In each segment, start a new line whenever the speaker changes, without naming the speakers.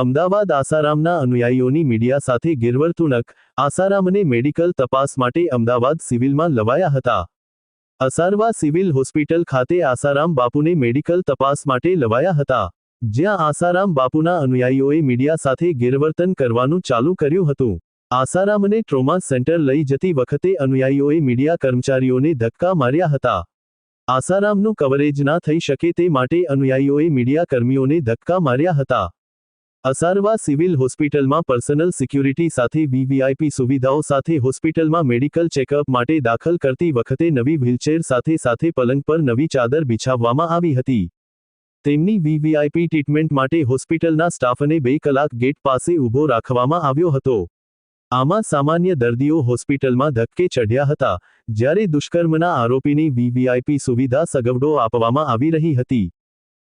Ahmedabad આસારામના અનુયાયીઓની media સાથે ગેરવર્તુણક, આસારામને medical તપાસ માટે અમદાવાદ સિવિલમાં લવાયા હતા. અસારવા સિવિલ હોસ્પિટલ ખાતે આસારામ બાપુને મેડિકલ તપાસ માટે લવાયા હતા. જ્યાં આસારામ બાપુના અનુયાયીઓએ મીડિયા સાથે ગેરવર્તન કરવાનું ચાલુ કર્યું હતું. આસારામને ટ્રોમા સેન્ટર લઈ જતી વખતે અનુયાયીઓએ મીડિયા કર્મચારીઓને ધક્કા માર્યા હતા. આસારામનું કવરેજ ના થઈ શકે તે માટે અનુયાયીઓએ મીડિયા કર્મીઓને ધક્કા માર્યા હતા. અસારવા સિવિલ હોસ્પિટલમાં પર્સનલ સિક્યુરિટી સાથે વીવીઆઈપી સુવિધાઓ સાથે હોસ્પિટલમાં મેડિકલ ચેકઅપ માટે દાખલ કરતી વખતે નવી વ્હીલચેર સાથે સાથે પલંગ પર નવી ચાદર બિછાવવામાં આવી હતી. તેમની વીવીઆઈપી ટ્રીટમેન્ટ માટે હોસ્પિટલના સ્ટાફને બે કલાક ગેટ પાસે ઊભો રાખવામાં આવ્યો હતો. આમાં સામાન્ય દર્દીઓ હોસ્પિટલમાં ધક્કે ચઢ્યા હતા, જ્યારે દુષ્કર્મના આરોપીની વીવીઆઈપી સુવિધા સગવડો આપવામાં આવી રહી હતી.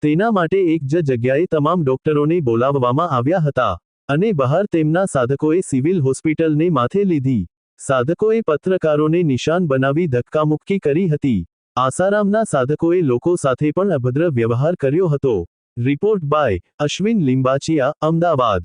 તેના માટે એક જ જગ્યાએ તમામ ડોક્ટરોને બોલાવવામાં આવ્યા હતા અને બહાર તેમના સાધકોએ સિવિલ હોસ્પિટલને માથે લીધી. સાધકોએ પત્રકારોને નિશાન બનાવી ધક્કામુક્કી કરી હતી. આસારામના સાધકોએ લોકો સાથે પણ અભદ્ર વ્યવહાર કર્યો હતો. Report by Ashwin Limbachiya, Ahmedabad.